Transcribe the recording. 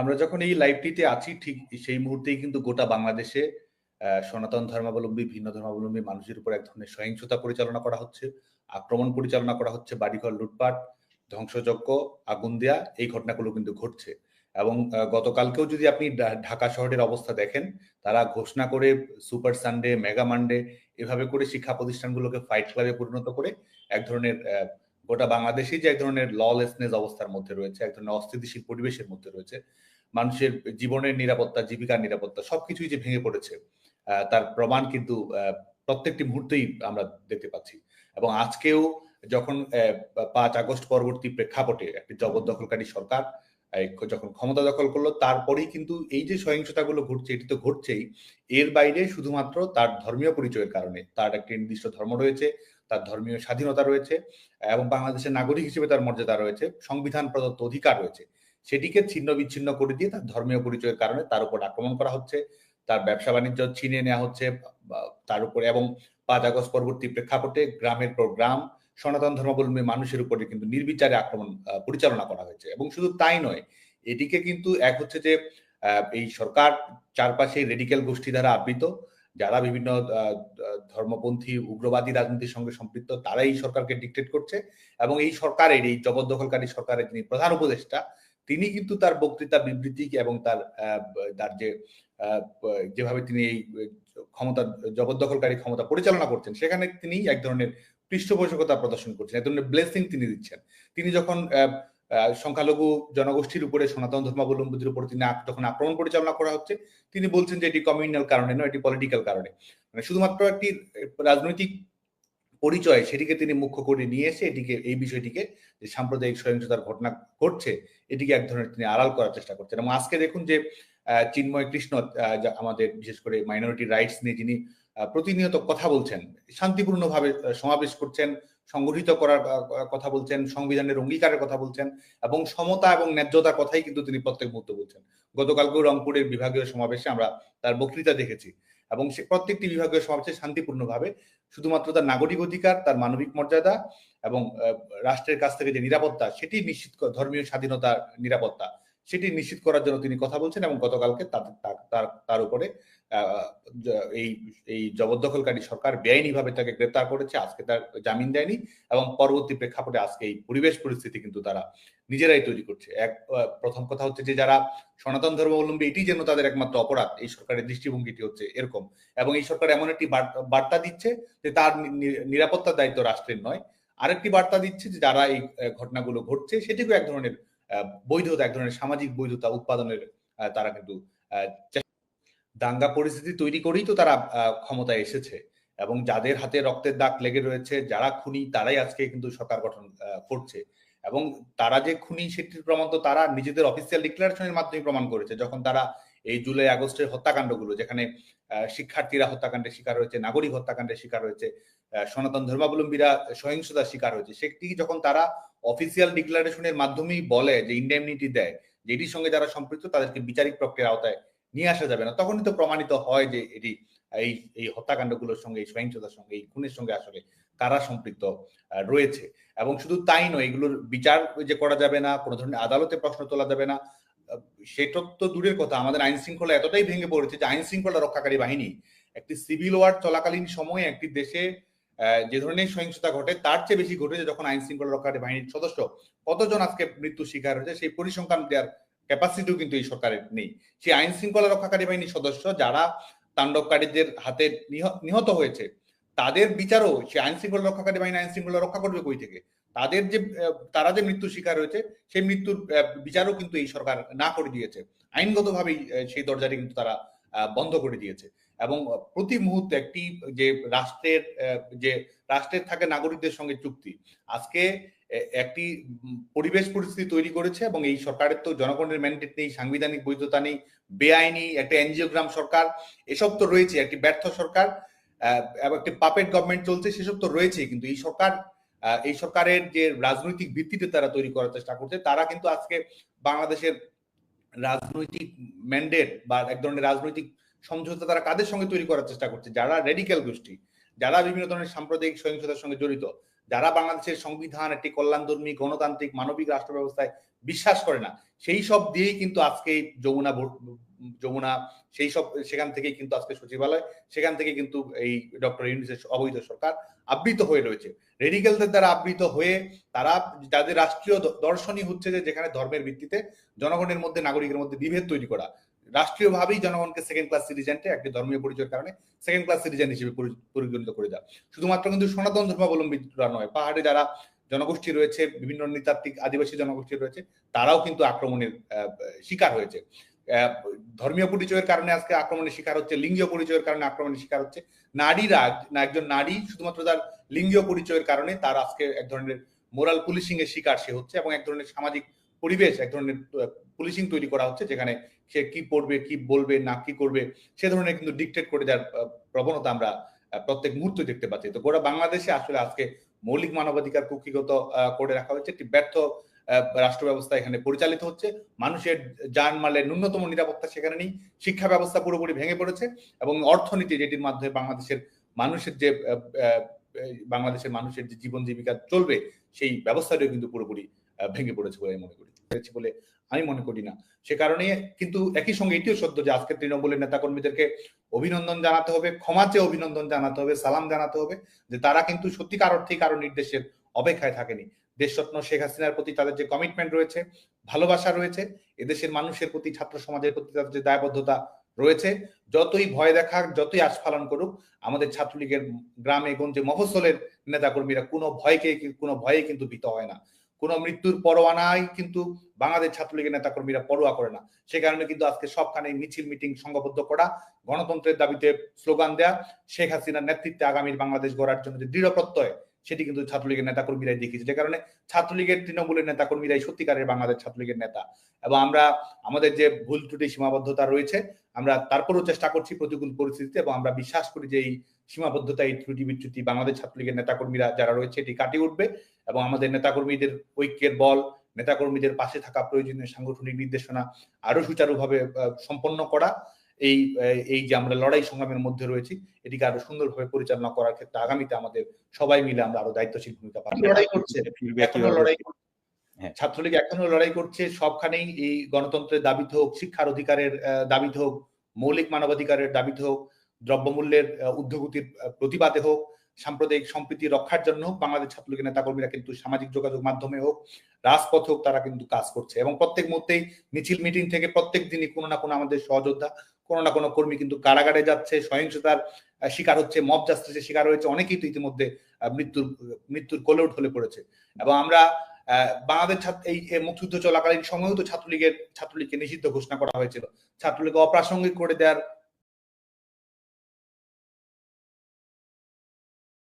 আমরা যখন এই লাইভটিতে আছি, ঠিক সেই মুহূর্তেই কিন্তু গোটা বাংলাদেশে সনাতন ধর্মাবলম্বী, ভিন্ন ধর্মাবলম্বী মানুষের উপর এক ধরনের সহিংসতা পরিচালনা করা হচ্ছে, আক্রমণ পরিচালনা করা হচ্ছে, বাড়িঘর লুটপাট, ধ্বংসযজ্ঞ, আগুন দেয়া, এই ঘটনাগুলো কিন্তু ঘটছে। এবং গতকালকেও যদি আপনি ঢাকা শহরের অবস্থা দেখেন, তারা ঘোষণা করে সুপার সানডে মেগা মানডে এভাবে করে শিক্ষা প্রতিষ্ঠানগুলোকে ফাইট ক্লাবে পরিণত করে এক ধরনের গোটা বাংলাদেশেই যে এক ধরনের ললেসনেস অবস্থার মধ্যে রয়েছে, এক ধরনের অস্থিতিশীল পরিবেশের মধ্যে রয়েছে, মানুষের জীবনের নিরাপত্তা, জীবিকার নিরাপত্তা সবকিছুই যে ভেঙে পড়েছে তার প্রমাণ কিন্তু প্রত্যেকটি মুহূর্তেই আমরা দেখতে পাচ্ছি। এবং আজকেও যখন পাঁচ আগস্ট পরবর্তী প্রেক্ষাপটে একটি জবরদখলকারী সরকার যখন ক্ষমতা দখল করল, তারপরেই কিন্তু এই যে সহিংসতাগুলো ঘটছে, এটি তো ঘটছেই, এর বাইরে শুধুমাত্র তার ধর্মীয় পরিচয়ের কারণে, তার একটি নির্দিষ্ট ধর্ম রয়েছে তার ধর্মীয় স্বাধীনতা রয়েছে, এবং বাংলাদেশের নাগরিক হিসেবে তার মর্যাদা রয়েছে, সংবিধান প্রদত্ত অধিকার রয়েছে। সেটিকে ছিন্ন বিচ্ছিন্ন করে দিয়ে তার ধর্মীয় পরিচয়ের কারণে তার উপর আক্রমণ করা হচ্ছে। তার ব্যবসা বাণিজ্য ছিনিয়ে নেওয়া হচ্ছে তার উপরে এবং পাঁচ আগস্ট পরবর্তী প্রেক্ষাপটে গ্রামের পর গ্রাম সনাতন ধর্মাবলম্বী মানুষের উপরে কিন্তু নির্বিচারে আক্রমণ পরিচালনা করা হয়েছে। এবং শুধু তাই নয়, এটিকে কিন্তু এক হচ্ছে যে এই সরকার চারপাশে রেডিক্যাল গোষ্ঠী দ্বারা আবৃত যারা বিভিন্ন ধর্মপন্থী, উগ্রবাদী রাজনীতির সঙ্গে সম্পৃক্ত, তারাই সরকারকে ডিক্টেট করছে এবং এই সরকারের, এই জবরদখলকারী সরকারের যিনি প্রধান উপদেষ্টা, তিনি কিন্তু তার বক্তৃতা, বিবৃতি এবং তার তার যে যেভাবে তিনি এই ক্ষমতা, জবরদখলকারী ক্ষমতা পরিচালনা করছেন, সেখানে তিনি এক ধরনের পৃষ্ঠপোষকতা প্রদর্শন করছেন, এক ধরনের ব্লেসিং তিনি দিচ্ছেন। তিনি যখন সংখ্যালঘু জনগোষ্ঠীর উপরে, সনাতন ধর্মাবলম্বীদের উপর তিনি যখন আক্রমণ পরিচালনা করা হচ্ছে, তিনি বলছেন যে এটি কমিউনাল কারণে নয়, এটি পলিটিক্যাল কারণে। মানে শুধুমাত্র একটি রাজনৈতিক পরিচয় সেটিকে তিনি মুখ্য করে নিয়ে এসে এটিকে, এই বিষয়টিকে যে সাম্প্রদায়িক সহিংসতার ঘটনা ঘটছে, এটিকে এক ধরনের তিনি আড়াল করার চেষ্টা করছেন। এবং আজকে দেখুন যে চিন্ময় কৃষ্ণ আমাদের বিশেষ করে মাইনরিটি রাইটস নিয়ে যিনি প্রতিনিয়ত কথা বলছেন, শান্তিপূর্ণভাবে সমাবেশ করছেন সংগঠিত করার কথা বলছেন, সংবিধানের অঙ্গীকারের কথা বলছেন এবং সমতা এবং ন্যায্যতার কথাই কিন্তু তিনি প্রত্যেক মুহূর্তে বলছেন। গতকালকেও রংপুরের বিভাগীয় সমাবেশে আমরা তার বক্তৃতা দেখেছি এবং সে প্রত্যেকটি বিভাগীয় সমাবেশে শান্তিপূর্ণভাবে শুধুমাত্র তার নাগরিক অধিকার, তার মানবিক মর্যাদা এবং রাষ্ট্রের কাছ থেকে যে নিরাপত্তা, সেটি নিশ্চিত ধর্মীয় স্বাধীনতার নিরাপত্তা। সেটি নিশ্চিত করার জন্য তিনি কথা বলছেন এবং গতকালকে তার উপরে এই এই জবরদখলকারী সরকার বেআইনিভাবে তাকে গ্রেপ্তার করেছে, আজকে তার জামিন দেয়নি এবং পরবর্তী প্রেক্ষাপটে আজকে এই পরিবেশ পরিস্থিতি কিন্তু তারা নিজেরাই তৈরি করছে। এক প্রথম কথা হচ্ছে যে যারা সনাতন ধর্মাবলম্বী এটি যেন তাদের একমাত্র অপরাধ, এই সরকারের দৃষ্টিভঙ্গিটি হচ্ছে এরকম। এবং এই সরকার এমন একটি বার্তা দিচ্ছে যে তার নিরাপত্তার দায়িত্ব রাষ্ট্রের নয়। আরেকটি বার্তা দিচ্ছে যে যারা এই ঘটনাগুলো ঘটছে, সেটিকেও এক ধরনের বৈধতা, এক ধরনের সামাজিক বৈধতা উৎপাদনের তারা কিন্তু দাঙ্গা পরিস্থিতি তৈরি করেই তো তারা ক্ষমতায় এসেছে। এবং যাদের হাতে রক্তের দাগ লেগে রয়েছে, যারা খুনি, তারাই আজকে কিন্তু সরকার গঠন করছে। এবং তারা যে খুনি, সেটির প্রমাণ তো তারা নিজেদের অফিসিয়াল ডিক্লারেশনের মাধ্যমে প্রমাণ করেছে। যখন তারা এই জুলাই আগস্টের হত্যাকাণ্ডগুলো, যেখানে শিক্ষার্থীরা হত্যাকাণ্ডের শিকার হয়েছে, নাগরিক হত্যাকাণ্ডের শিকার হয়েছে সনাতন ধর্মাবলম্বীরা সহিংসতার শিকার হয়েছে, সেটি যখন তারা অফিসিয়াল ডিক্লারেশনের মাধ্যমেই বলে যে ইন্ডেমনিটি দেয়, যেটির সঙ্গে যারা সম্পৃক্ত তাদেরকে বিচারিক প্রক্রিয়ার আওতায় নিয়ে আসা যাবে না। তখনই তো প্রমাণিত হয় যে এটি, এই এই হত্যাকাণ্ডগুলোর সঙ্গে, এই সহিংসতার সঙ্গে, এই খুনের সঙ্গে আসলে কারা সম্পৃক্ত রয়েছে। এবং শুধু তাই নয়, এগুলোর বিচার যে করা যাবে না, কোনো ধরনের আদালতে প্রশ্ন তোলা যাবে না সেটা তো দূরের কথা। আমাদের আইন শৃঙ্খলা এতটাই ভেঙে পড়েছে যে আইন শৃঙ্খলা রক্ষাকারী বাহিনী একটি সিভিল ওয়ার চলাকালীন সময়ে একটি দেশে যে ধরনের সহিংসতা ঘটে, তার চেয়ে বেশি ঘটেছে যখন আইন শৃঙ্খলা রক্ষাকারী বাহিনীর সদস্য, কতজন আজকে মৃত্যু শিকার হয়েছে, সেই পরিসংখ্যান দেওয়ার ক্যাপাসিটিও কিন্তু এই সরকারের নেই। সেই আইন শৃঙ্খলা রক্ষাকারী বাহিনীর সদস্য যারা তাণ্ডবকারীদের হাতে নিহত হয়েছে, তাদের বিচারও সে আইন শৃঙ্খলা রক্ষাকারী বাহিনী আইন শৃঙ্খলা রক্ষা করবে কই থেকে? তাদের যে তারা যে মৃত্যু শিকার হয়েছে, সেই মৃত্যুর বিচারও কিন্তু এই সরকার না করে দিয়েছে। আইনগতভাবেই সেই দরজাটি কিন্তু তারা বন্ধ করে দিয়েছে। এবং প্রতি মুহূর্তে একটি যে রাষ্ট্রের যে রাষ্ট্রের থাকে নাগরিকদের সঙ্গে চুক্তি। আজকে একটি পরিবেশ পরিস্থিতি তৈরি করেছে এবং এই সরকারের তো জনগণের ম্যান্ডেট নেই, সাংবিধানিক বৈধতা নেই, বেআইনি, একটা এনজিওগ্রাম সরকার, এসব তো রয়েছে, একটি ব্যর্থ সরকার একটি পাপেট গভর্নমেন্ট চলছে, সেসব তো রয়েছে কিন্তু এই সরকার এই সরকারের যে রাজনৈতিক ভিত্তিতে তারা তৈরি করার চেষ্টা করছে, তারা কিন্তু আজকে বাংলাদেশের রাজনৈতিক ম্যান্ডেট বা এক ধরনের রাজনৈতিক সমঝোতা তারা কাদের সঙ্গে তৈরি করার চেষ্টা করছে? যারা রেডিক্যাল গোষ্ঠী, যারা বিভিন্ন ধরনের সাম্প্রদায়িক সহিংসতার সঙ্গে জড়িত, যারা বাংলাদেশের সংবিধান একটি কল্যাণধর্মী, গণতান্ত্রিক, মানবিক রাষ্ট্র ব্যবস্থায় বিশ্বাস করে না, সেই সব দিয়েই কিন্তু আজকে যমুনা যমুনা, সেই সব, সেখান থেকেই কিন্তু আজকে সচিবালয়, সেখান থেকে কিন্তু এই ডক্টর ইউনিসের অবৈধ সরকার আবৃত হয়ে রয়েছে। রেডিক্যালদের দ্বারা আবৃত হয়ে তারা যাদের রাষ্ট্রীয় দর্শনই হচ্ছে যে যেখানে ধর্মের ভিত্তিতে জনগণের মধ্যে, নাগরিকের মধ্যে বিভেদ তৈরি করা। রাষ্ট্রীয়ভাবেই জনগণকে সেকেন্ড ক্লাস সিটিজেনকে একটি ধর্মীয় পরিচয়ের কারণে সেকেন্ড ক্লাস সিটিজেন হিসেবে পরিগণিত করে দেওয়া। শুধুমাত্র কিন্তু সনাতন ধর্মাবলম্বীরা নয়, পাহাড়ে যারা জনগোষ্ঠী রয়েছে, বিভিন্ন নৃতাত্ত্বিক আদিবাসী জনগোষ্ঠী রয়েছে, তারাও কিন্তু আক্রমণের শিকার হয়েছে। ধর্মীয় পরিচয়ের কারণে আজকে আক্রমণের শিকার হচ্ছে, লিঙ্গীয় পরিচয়ের কারণে আক্রমণের শিকার হচ্ছে। নারীরা না, একজন নারী শুধুমাত্র তার লিঙ্গীয় পরিচয়ের কারণে তার আজকে এক ধরনের মোরাল পুলিশিং এর শিকার সে হচ্ছে এবং এক ধরনের সামাজিক পরিবেশ, এক ধরনের পুলিশিং তৈরি করা হচ্ছে, যেখানে সে কি পড়বে, কি বলবে, না কি করবে, সে ধরনের কিন্তু ডিকটেট করে দেওয়ার প্রবণতা আমরা প্রত্যেক মুহূর্তে দেখতে পাচ্ছি। তো গোটা বাংলাদেশে আসলে আজকে মৌলিক মানবাধিকার কুক্ষিগত করে রাখা হয়েছে। একটি ব্যর্থ রাষ্ট্র ব্যবস্থা এখানে পরিচালিত হচ্ছে। মানুষের জানমালের ন্যূনতম নিরাপত্তা সেখানে নেই। শিক্ষা ব্যবস্থা পুরোপুরি ভেঙে পড়েছে এবং অর্থনীতি যেটির মাধ্যমে বাংলাদেশের মানুষের যে বাংলাদেশের মানুষের যে জীবন জীবিকা চলবে, সেই ব্যবস্থাটাও কিন্তু পুরোপুরি ভেঙে পড়েছে বলে আমি মনে করি। পেরেছি বলে আমি মনে করি না। সে কারণে কিন্তু একই সঙ্গে এটিও সত্য যে আজকে তৃণমূলের নেতাকর্মীদেরকে অভিনন্দন জানাতে হবে, ক্ষমা চেয়ে অভিনন্দন জানাতে হবে, সালাম জানাতে হবে যে তারা কিন্তু সত্যিকার অর্থেই কারও নির্দেশের অপেক্ষায় থাকেনি। দেশরত্ন শেখ হাসিনার প্রতি তাদের যে কমিটমেন্ট রয়েছে, ভালোবাসা রয়েছে, এদেশের মানুষের প্রতি, ছাত্র সমাজের প্রতি তাদের যে দায়বদ্ধতা রয়েছে, যতই ভয় দেখাক, যতই আস্ফালন করুক, আমাদের ছাত্রলীগের গ্রামে গঞ্জে মফস্বলের নেতাকর্মীরা কোনো ভয়কে, কোনো ভয়ে কিন্তু ভীত হয় না। কোনো মৃত্যুর পরোয়ানায় কিন্তু বাংলাদেশ ছাত্রলীগের নেতাকর্মীরা পরোয়া করে না। সে কারণে কিন্তু আজকে সবখানে মিছিল, মিটিং সংঘবদ্ধ করা, গণতন্ত্রের দাবিতে স্লোগান দেয়া, শেখ হাসিনার নেতৃত্বে আগামীর বাংলাদেশ গড়ার জন্য যে দৃঢ় প্রত্যয় সেটি কিন্তু ছাত্রলীগের নেতাকর্মীরাই দেখিয়েছে। যে কারণে ছাত্রলীগের তৃণমূলের নেতাকর্মীরাই সত্যিকারের বাংলাদেশ ছাত্রলীগের নেতা। এবং আমরা, আমাদের যে ভুল ত্রুটি, সীমাবদ্ধতা রয়েছে, আমরা তারপরেও চেষ্টা করছি প্রতিকূল পরিস্থিতিতে এবং আমরা বিশ্বাস করি যে এই সীমাবদ্ধতা, এই ত্রুটি বিচ্যুতি বাংলাদেশ ছাত্রলীগের নেতাকর্মীরা যারা রয়েছে, এটি কাটিয়ে উঠবে এবং আমাদের নেতাকর্মীদের ঐক্যের বল, নেতাকর্মীদের পাশে থাকা প্রয়োজনীয় সাংগঠনিক নির্দেশনা আরও সুচারুভাবে সম্পন্ন করা এই এই যে আমরা লড়াই সংগ্রামের মধ্যে রয়েছি এটিকে আরও সুন্দরভাবে পরিচালনা করার ক্ষেত্রে আগামীতে আমাদের সবাই মিলে আমরা আরও দায়িত্বশীল ভূমিকা পালন লড়াই করছে এখনও লড়াই করছে। হ্যাঁ। ছাত্রলীগ এখনও লড়াই করছে সবখানেই এই গণতন্ত্রের দাবিতে হোক শিক্ষার অধিকারের দাবিতে হোক মৌলিক মানবাধিকারের দাবিতে হোক দ্রব্যমূল্যের ঊর্ধ্বগতির প্রতিবাদে হোক সাম্প্রদায়িক সম্প্রীতি রক্ষার জন্য হোক বাংলাদেশ ছাত্রলীগের নেতাকর্মীরা কিন্তু সামাজিক যোগাযোগ মাধ্যমে হোক রাজপথ হোক তারা কিন্তু কাজ করছে এবং প্রত্যেক মুহূর্তেই মিছিল মিটিং থেকে প্রত্যেক দিনই কোনো না কোনো আমাদের সহযোদ্ধা কোনো না কোনো কর্মী কিন্তু কারাগারে যাচ্ছে, সহিংসতার শিকার হচ্ছে, মব জাস্টিসের শিকার হয়েছে, অনেকেই তো ইতিমধ্যে মৃত্যুর মৃত্যুর কোলে ঢলে পড়েছে। এবং আমরা বাংলাদেশ এই মুক্তিযুদ্ধ চলাকালীন সময়েও তো ছাত্রলীগের, ছাত্রলীগকে নিষিদ্ধ ঘোষণা করা হয়েছিল। ছাত্রলীগকে অপ্রাসঙ্গিক করে দেওয়ার